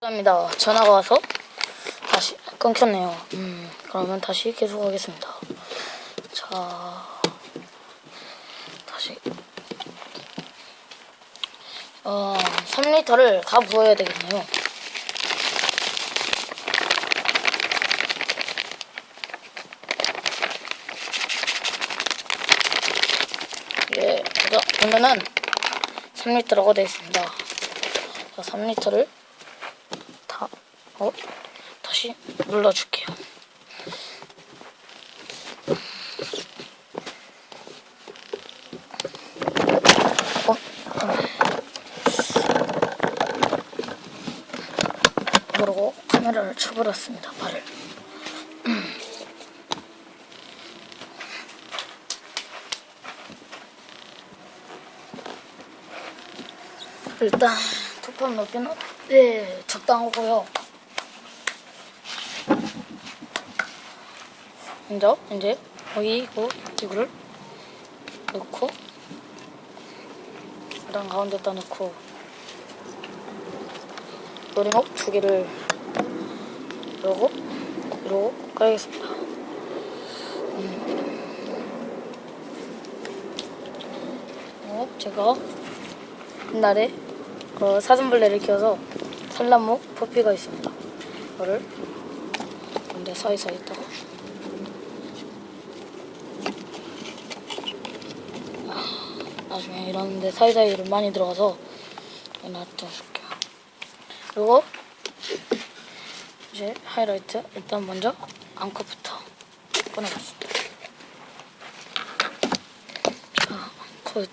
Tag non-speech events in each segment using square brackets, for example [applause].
감사합니다. 전화가 와서 다시 끊겼네요. 음, 그러면 다시 계속하겠습니다. 자, 다시. 어, 3리터를 다 부어야 되겠네요. 예, 자, 그러면은 3리터라고 되어 있습니다. 자, 3리터를 다, 어? 다시 눌러줄게요. 어? 그러고 카메라를 쳐버렸습니다, 발을. [clears throat] 일단 투판 높이는 네 적당하고요. 먼저 이제 여기 그 이거를 넣고 그다음 가운데다 넣고 요리목 두 개를 넣고 이러고 깔겠습니다. 음. 어, 제가 옛날에 그 사슴벌레를 키워서 산란목 포피가 있습니다. 이거를 근데 사이사이 있다가 나중에 이런데 사이사이를 많이 들어가서 놔둬줄게요. 그리고 이제 하이라이트 일단 먼저 앙컷부터 꺼내봤습니다. 자, 컷.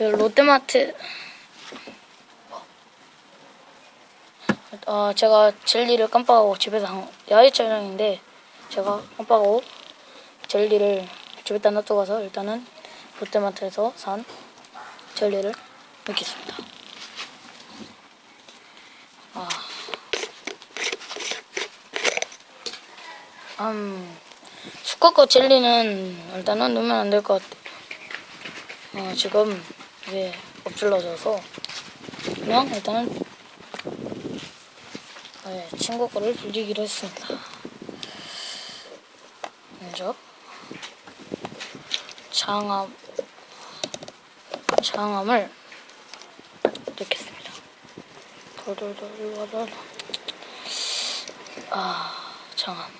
여기 롯데마트 어, 제가 젤리를 깜빡하고 집에서 한, 야외 촬영인데 제가 깜빡하고 젤리를 집에다 놔두고 가서 일단은 롯데마트에서 산 젤리를 넣겠습니다. 아, 음, 수컷거 젤리는 일단은 넣으면 안 될 것 같아요. 어, 지금 이게 엎질러져서 그냥 일단은 네, 친구 거를 빌리기로 했습니다. 먼저 장암 장암을 넣겠습니다. 돌돌돌돌돌 아 장암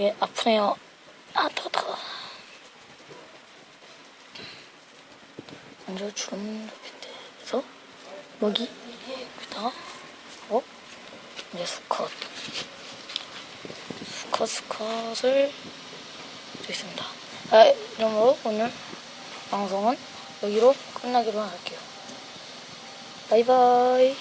예 아프네요. 아 더 더 먼저 주름 높이대서 먹이? 그다음? 어? 이제 수컷. 수컷 수컷을 드겠습니다. 아, 이러므로 오늘 방송은 여기로 끝나기로 할게요. 바이바이.